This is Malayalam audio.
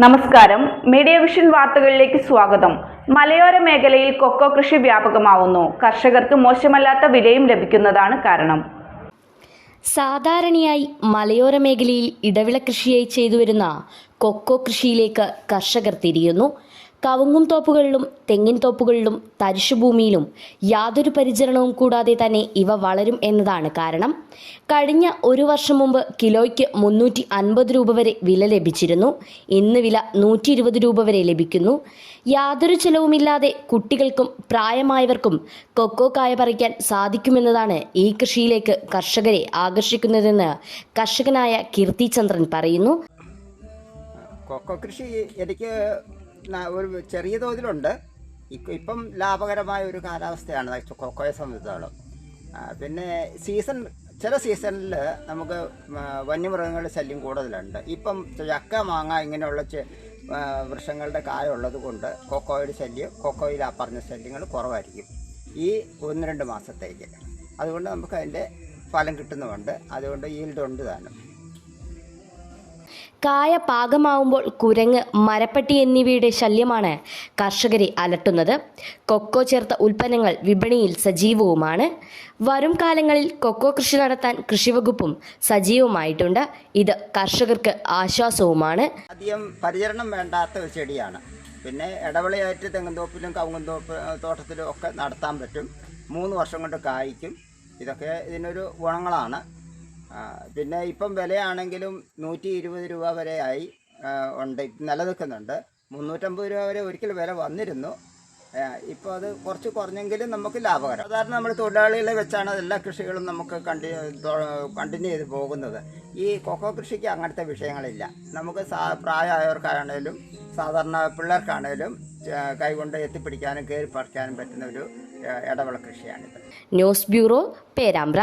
നമസ്കാരം. മീഡിയ വിഷൻ വാർത്തകളിലേക്ക് സ്വാഗതം. മലയോര മേഖലയിൽ കൊക്കോ കൃഷി വ്യാപകമാവുന്നു. കർഷകർക്ക് മോശമല്ലാത്ത വിലയും ലഭിക്കുന്നതാണ് കാരണം. സാധാരണയായി മലയോര മേഖലയിൽ ഇടവിള കൃഷിയായി ചെയ്തു വരുന്ന കൊക്കോ കൃഷിയിലേക്ക് കർഷകർ തിരിയുന്നു. കവുങ്ങും തോപ്പുകളിലും തെങ്ങിൻ തോപ്പുകളിലും തരിശുഭൂമിയിലും യാതൊരു പരിചരണവും കൂടാതെ തന്നെ ഇവ വളരും എന്നതാണ് കാരണം. കഴിഞ്ഞ ഒരു വർഷം മുമ്പ് കിലോയ്ക്ക് മുന്നൂറ്റി അൻപത് രൂപ വരെ വില ലഭിച്ചിരുന്നു. ഇന്ന് വില നൂറ്റി ഇരുപത് രൂപ വരെ ലഭിക്കുന്നു. യാതൊരു ചെലവുമില്ലാതെ കുട്ടികൾക്കും പ്രായമായവർക്കും കൊക്കോ കായ പറിക്കാൻ സാധിക്കുമെന്നതാണ് ഈ കൃഷിയിലേക്ക് കർഷകരെ ആകർഷിക്കുന്നതെന്ന് കർഷകനായ കീർത്തിചന്ദ്രൻ പറയുന്നു. കൊക്കോ കൃഷി എനിക്ക് ഒരു ചെറിയ തോതിലുണ്ട്. ഇപ്പ- ലാഭകരമായ ഒരു കാലാവസ്ഥയാണ് കൊക്കോയെ സംബന്ധിച്ചിടത്തോളം. പിന്നെ സീസൺ ചില സീസണിൽ നമുക്ക് വന്യമൃഗങ്ങളുടെ ശല്യം കൂടുതലുണ്ട്. ഇപ്പം ചക്ക മാങ്ങ ഇങ്ങനെയുള്ള വൃക്ഷങ്ങളുടെ കായ ഉള്ളത് കൊണ്ട് കൊക്കോയുടെ ശല്യം കൊക്കോയിൽ ആ പറഞ്ഞ ശല്യങ്ങൾ കുറവായിരിക്കും. ഈ ഒന്ന് രണ്ട് മാസത്തേക്ക്. അതുകൊണ്ട് നമുക്ക് അതിന്റെ ഫലം കിട്ടുന്നുമുണ്ട്. അതുകൊണ്ട് ഈൽഡ് ഉണ്ട് താനും. കായ പാകമാവുമ്പോൾ കുരങ്ങ് മരപ്പട്ടി എന്നിവയുടെ ശല്യമാണ് കർഷകരെ അലട്ടുന്നത്. കൊക്കോ ചേർത്ത ഉൽപ്പന്നങ്ങൾ വിപണിയിൽ സജീവവുമാണ്. വരും കാലങ്ങളിൽ കൊക്കോ കൃഷി നടത്താൻ കൃഷിവകുപ്പും സജീവമായിട്ടുണ്ട്. ഇത് കർഷകർക്ക് ആശ്വാസവുമാണ്. അധികം പരിചരണം വേണ്ടാത്ത ഒരു ചെടിയാണ്. പിന്നെ ഇടവിളയായിട്ട് തെങ്ങുംതോപ്പിലും കവുങ്ങുംതോപ്പ് തോട്ടത്തിലും ഒക്കെ നടത്താൻ പറ്റും. മൂന്ന് വർഷം കൊണ്ട് കായ്ക്കും. ഇതൊക്കെ ഇതിനൊരു ഗുണങ്ങളാണ്. പിന്നെ ഇപ്പം വിലയാണെങ്കിലും നൂറ്റി ഇരുപത് രൂപ വരെ ആയി. ഉണ്ട്. നിലനിൽക്കുന്നുണ്ട്. മുന്നൂറ്റമ്പത് രൂപ വരെ ഒരിക്കൽ വില വന്നിരുന്നു. ഇപ്പോൾ അത് കുറച്ച് കുറഞ്ഞെങ്കിലും നമുക്ക് ലാഭകരം. സാധാരണ നമ്മൾ തൊഴിലാളികളെ വെച്ചാണ് എല്ലാ കൃഷികളും നമുക്ക് കണ്ടി കണ്ടിന്യൂ ചെയ്ത് പോകുന്നത്. ഈ കൊക്കോ കൃഷിക്ക് അങ്ങനത്തെ വിഷയങ്ങളില്ല. നമുക്ക് സാ പ്രായമായവർക്കാണേലും സാധാരണ പിള്ളേർക്കാണേലും കൈകൊണ്ട് എത്തിപ്പിടിക്കാനും കയറി പറിക്കാനും പറ്റുന്ന ഒരു ഇടവിള കൃഷിയാണിത്. News bureau Perambra.